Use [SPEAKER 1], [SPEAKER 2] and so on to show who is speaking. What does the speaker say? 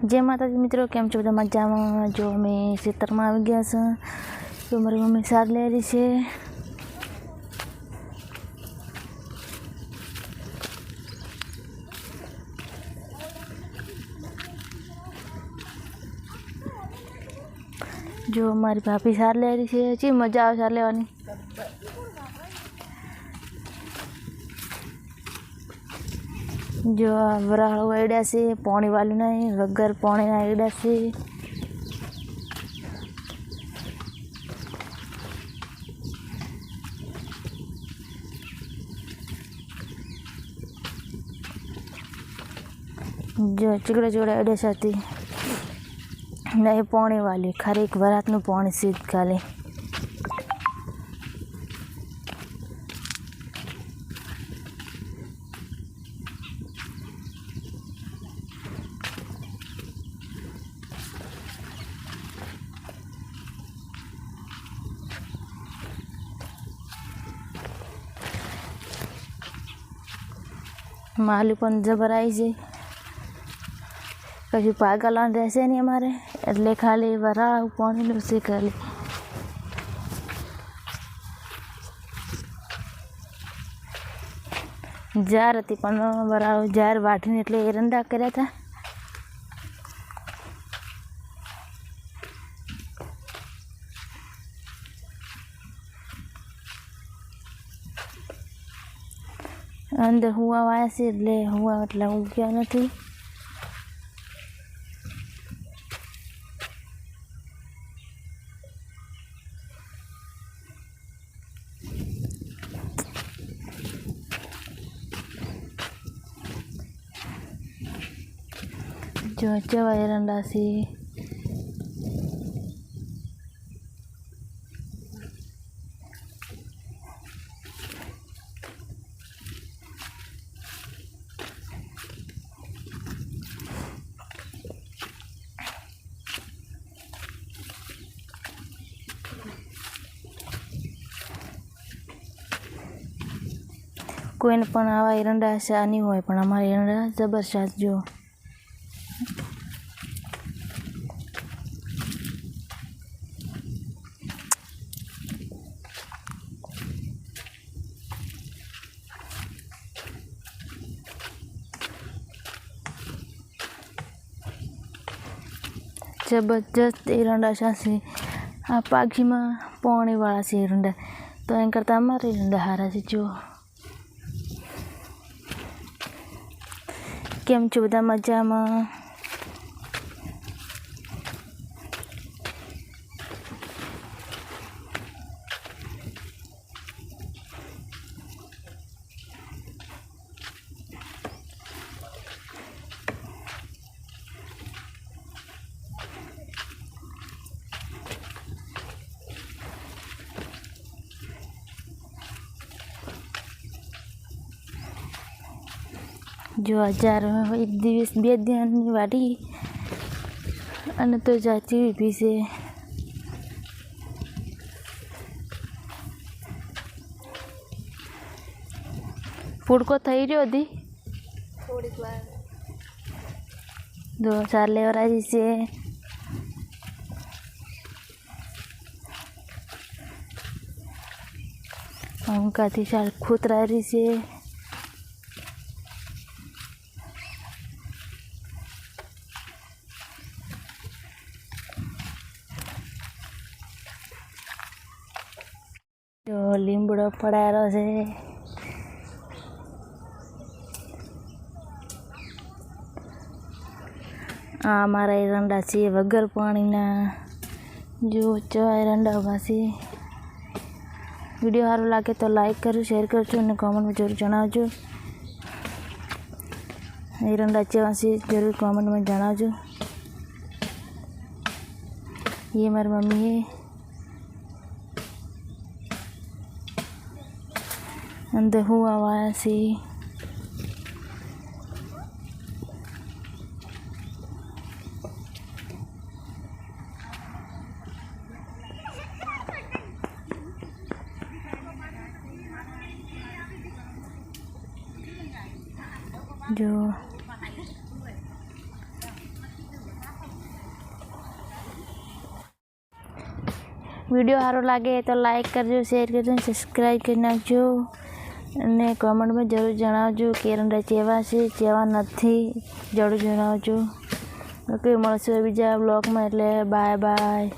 [SPEAKER 1] જય માતાજી મિત્રો, કેમ છો બધા મજામાં? જો અમે ખેતરમાં આવી ગયા છે, તો મારી મમ્મી સાર લઈ છે. જો મારી ભાભી સાર લઈ છે. ચી મજા આવે સાર લેવાની? જો આ વરાળ વાળ્યા છે પાણી વાળું નહીં વગર પાણીના વાળ્યા છે જો ચીકડા ચીકડા અડ્યા સાથે નહીં પાણી વાળી ખાલી એક વરાતનું પાણી સીધ ખાલી માલી પણ જબરાઈ છે. કશું પાગલવાનું રહેશે નહીં અમારે. એટલે ખાલી વરાળ પાણીનું છે ખાલી. જાર હતી પણ વરાળ જાર વાટીને એટલે એરંડા કર્યા હતા. અંદર હુવા વાયા છે એટલે હુવા એટલે ઉગ્યા નથી જો ચવા એરંડા છે કોઈને પણ આવા એરંડા શા નહીં હોય પણ અમારા એરંડા જબરજસ્ત જો જબરજસ્ત એરંડા શાસી આ પાઘીમાં પાણીવાળા છે એરંડા તો એમ કરતાં અમારે એરંડા સારા છે જો કેમ છો? બધા મજામાં? જો હજાર એક દિવસ બે દિવસની વાડી. અને તો ચાચી ઊભી છે. ફૂડકો થઈ રહ્યો હતી
[SPEAKER 2] થોડીક વાર.
[SPEAKER 1] જો ચાર લેવરાજી છે. અંકાથી ચાર ખૂતરારી છે. જો લીમડો પડાયેલો છે. આ અમારા એરંડા છે વગર પાણીના. જો ચવા એરંડા ઊભા છે. વીડિયો સારું લાગે તો લાઈક કરજો, શેર કરજો અને કોમેન્ટમાં જરૂર જણાવજો. એરંડા ચેવા છે, જરૂર કોમેન્ટમાં જણાવજો. ये મારી મમ્મી है அந்த ஹூவாவா சி जो વિડીયો સારો લાગે તો લાઈક કરજો શેર કરજો સબસ્ક્રાઈબ કરી નાખજો અને કોમેન્ટમાં જરૂર જણાવજો કેરંડા ચેવા છે ચેવા નથી. જરૂર જણાવજો. ઓકે મળશું બીજા બ્લોગમાં એટલે બાય બાય